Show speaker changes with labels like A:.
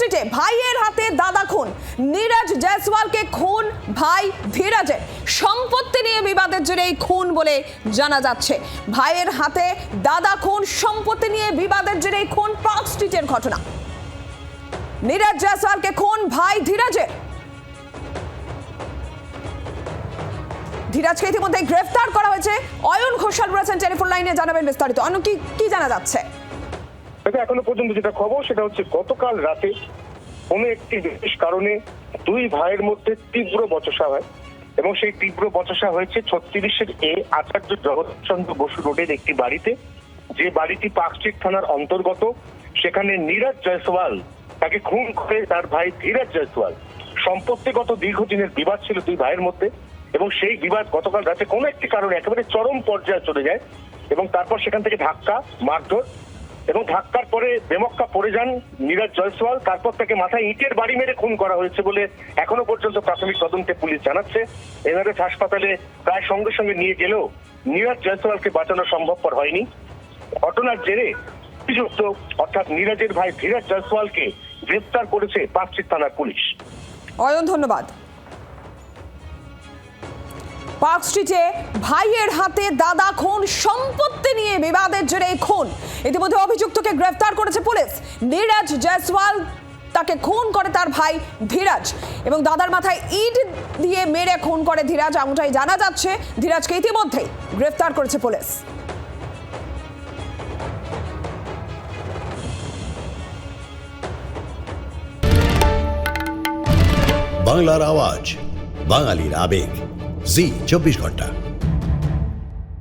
A: স্ট্রিটে ভাইয়ের হাতে দাদা খুন। নীরজ জয়সওয়ালকে খুন ভাই ধীরাজের। সম্পত্তি নিয়ে বিবাদের জেরে এই খুন বলে জানা যাচ্ছে। ভাইয়ের হাতে দাদা খুন, সম্পত্তি নিয়ে বিবাদের জেরে এই খুন পার্ক স্ট্রিটের ঘটনা। নীরজ জয়সওয়ালকে খুন ভাই ধীরাজের। ধীরাজকে ইতিমধ্যে গ্রেফতার করা হয়েছে। অয়ন ঘোষাল রয়েছেন টেলিফোন লাইনে, জানাবেন বিস্তারিত। অন্য কি কি জানা যাচ্ছে?
B: তবে এখনও পর্যন্ত যেটা খবর, সেটা হচ্ছে গতকাল রাতে কোনো একটি বিশেষ কারণে দুই ভাইয়ের মধ্যে তীব্র বচসা হয় এবং সেই তীব্র বচসা হয়েছে ছত্রিশের এ আচার্য জগৎচন্দ্র বসু রোডের একটি বাড়িতে। যে বাড়িটি পার্কস্ট্রিট থানার অন্তর্গত, সেখানে নীরজ জয়সওয়াল তাকে খুন করে তার ভাই ধীরজ জয়সওয়াল। সম্পত্তিগত দীর্ঘদিনের বিবাদ ছিল দুই ভাইয়ের মধ্যে এবং সেই বিবাদ গতকাল রাতে কোনো একটি কারণে একেবারে চরম পর্যায়ে চলে যায় এবং তারপর সেখান থেকে ধাক্কা, মারধর এবং ধাক্কার পরে বেমক্কা পড়ে যান নীরজ জয়সওয়াল। তারপর তাকে মাথায় ইটের বাড়ি মেরে খুন করা হয়েছে বলে এখনও পর্যন্ত প্রাথমিক তদন্তে পুলিশ জানাচ্ছে। এনারেস হাসপাতালে প্রায় সঙ্গে সঙ্গে নিয়ে গেলেও নীরজ জয়সওয়ালকে বাঁচানো সম্ভবপর হয়নি। ঘটনার জেরে অভিযুক্ত, অর্থাৎ নীরজের ভাই ধীরাজ জয়সওয়ালকে গ্রেফতার করেছে পাঁচটি থানার পুলিশ।
A: অয়ন, ধন্যবাদ। পার্ক স্ট্রিটে ভাইয়ের হাতে দাদা, খুন, সম্পত্তি নিয়ে বিবাদের জেরে খুন। ইতিমধ্যে অভিযুক্তকে গ্রেফতার করেছে পুলিশ। নীরজ জয়সওয়াল তাকে খুন করে তার ভাই ধীরাজ এবং দাদার মাথায় ইট দিয়ে মেরে খুন করে ধীরাজ। এমনটাই জানা যাচ্ছে, ধীরাজকে ইতিমধ্যেই গ্রেফতার করেছে পুলিশ।
C: বাংলার আওয়াজ, বাঙালির আবেগ। জি চব্বিশ ঘণ্টা।